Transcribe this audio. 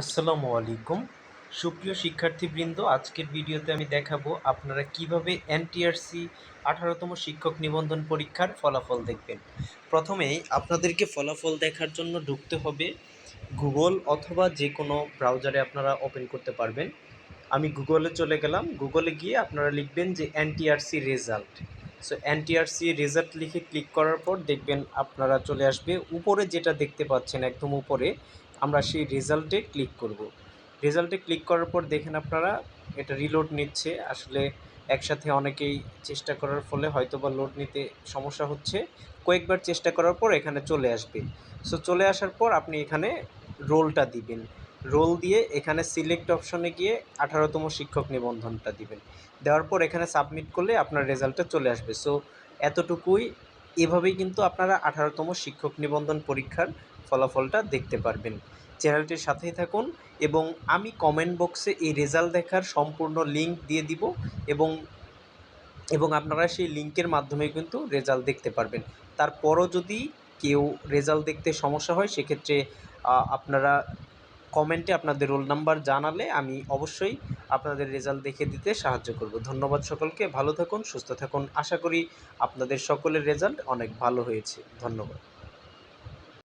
আসসালামু আলাইকুম। সুপ্রিয় শিক্ষার্থীবৃন্দ, আজকের ভিডিওতে আমি দেখাবো আপনারা কীভাবে এনটিআরসি আঠারোতম শিক্ষক নিবন্ধন পরীক্ষার ফলাফল দেখবেন। প্রথমেই আপনাদেরকে ফলাফল দেখার জন্য ঢুকতে হবে গুগল অথবা যে কোনো ব্রাউজারে আপনারা ওপেন করতে পারবেন। আমি গুগলে চলে গেলাম। গুগলে গিয়ে আপনারা লিখবেন যে NTRC result so NTRC result লিখে ক্লিক করার পর দেখবেন আপনারা চলে আসবে। উপরে যেটা দেখতে পাচ্ছেন একদম উপরে আমরা সেই রেজাল্টে ক্লিক করব। রেজাল্টে ক্লিক করার পর দেখেন আপনারা, এটা রিলোড নিচ্ছে। আসলে একসাথে অনেকেই চেষ্টা করার ফলে হয়তো বা লোড নিতে সমস্যা হচ্ছে। কয়েকবার চেষ্টা করার পর এখানে চলে আসবে। সো চলে আসার পর আপনি এখানে রোলটা দিবেন। রোল দিয়ে এখানে সিলেক্ট অপশনে গিয়ে আঠারোতম শিক্ষক নিবন্ধনটা দিবেন। দেওয়ার পর এখানে সাবমিট করলে আপনার রেজাল্টটা চলে আসবে। সো এতটুকুই। এভাবেই কিন্তু আপনারা আঠারোতম শিক্ষক নিবন্ধন পরীক্ষার ফলাফলটা দেখতে পারবেন। চ্যানেলটির সাথেই থাকুন এবং আমি কমেন্ট বক্সে এই রেজাল্ট দেখার সম্পূর্ণ লিঙ্ক দিয়ে দিব এবং এবং আপনারা সেই লিঙ্কের মাধ্যমে কিন্তু রেজাল্ট দেখতে পারবেন। তারপরও যদি কেউ রেজাল্ট দেখতে সমস্যা হয়, সেক্ষেত্রে আপনারা কমেন্টে আপনাদের রোল নাম্বার জানালে আমি অবশ্যই আপনাদের রেজাল্ট দেখে দিতে সাহায্য করব। ধন্যবাদ সকলকে, ভালো থাকুন, সুস্থ থাকুন। আশা করি আপনাদের সকলের রেজাল্ট অনেক ভালো হয়েছে। ধন্যবাদ।